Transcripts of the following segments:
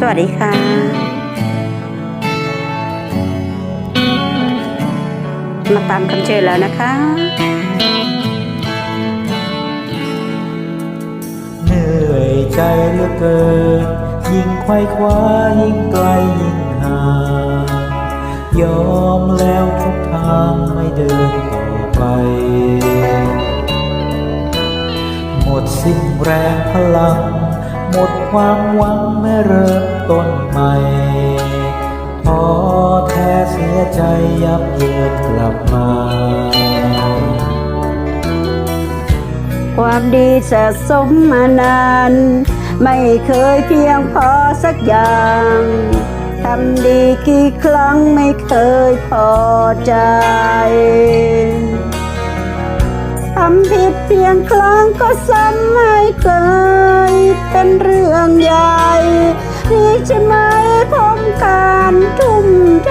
สวัสดีค่ะมาตามคำเชิญแล้วนะคะ เหนื่อยใจเหลือเกิน ยิ่งไขว้คว้ายิ่งไกลยิ่งห่าง ยอมแล้วทุกทางไม่เดินต่อไป หมดสิ้นแรงพลัง มดความหวังแม้เริ่มต้นใหม่พอแท้เสียใจยับเยินกลับมา ความดีสะสมมานาน ไม่เคยเพียงพอสักอย่างทำดีกี่ครั้งไม่เคยพอใจทำผิดเพียงครั้งก็ซ้ำไม่เคย เป็นเรื่องใหญ่นี่ใช่ไหมผมการทุ่มเท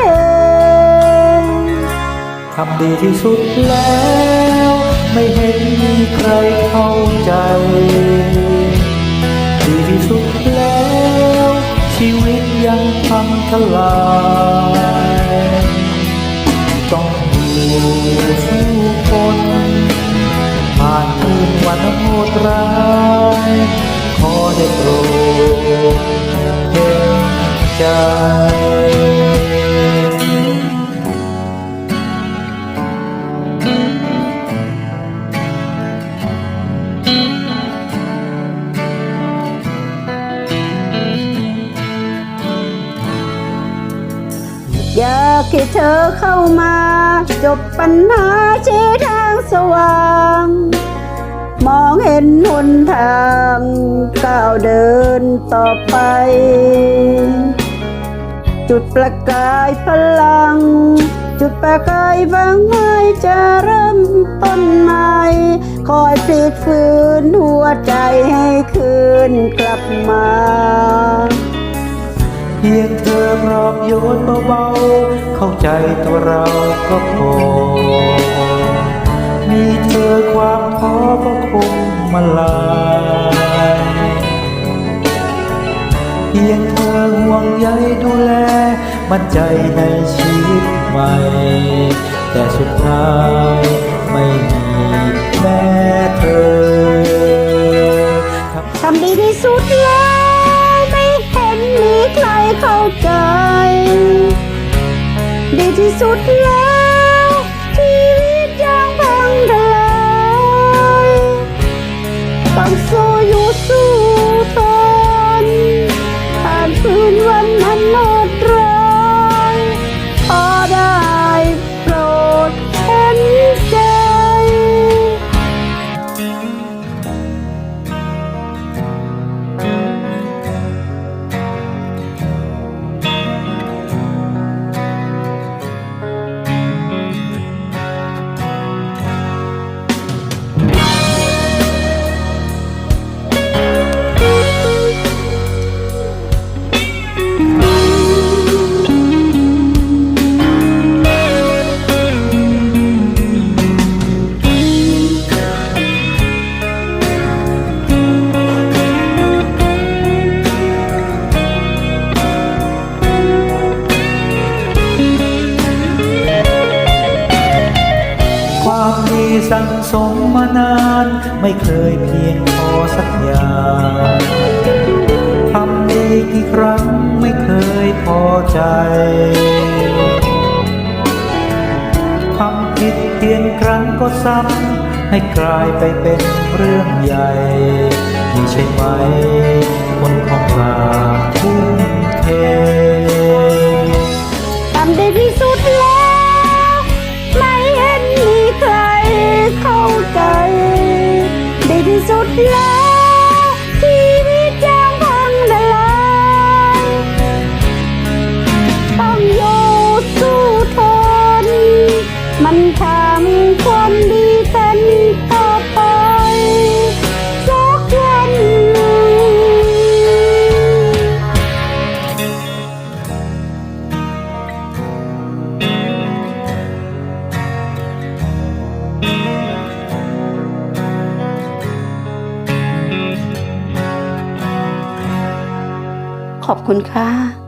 ทำดีที่สุดแล้ว ไม่เห็นมีใครเข้าใจ ดีที่สุดแล้ว ชีวิตยังพังทลายต้องอยู่สู้คน อยากให้เธอเข้ามา จบปัญหาชี้ทางสว่าง มองเห็นหนทางก้าวเดินต่อไป จุดประกายพลัง จุดประกายหวังไว้จะเริ่มต้นใหม่ คอยพลิกฟื้นหัวใจให้คืนกลับมา พียงเธอพร้อมโยนเบาๆ เข้าใจตัวเราก็พอ มีเธอความท้อก็คงมาลายเพียงเธอห่วงใยดูแล มั่นใจในชีวิตใหม่ แต่สุดท้ายไม่มีแม้เธอทำดีที่สุดแล้ว เข้าใจ ดีที่สุดแล้ว สั่งสมมานาน ไม่เคยเพียงพอสักอย่างทำดีกี่ครั้งไม่เคยพอใจทำผิดเพียงครั้งก็ซ้ำให้กลายไปเป็นเรื่องใหญ่นี่ใช่ไหม แล้วชีวิตยังพังทลายต้องอยู่สู้ทน มันทำคว ขอบคุณค่ะ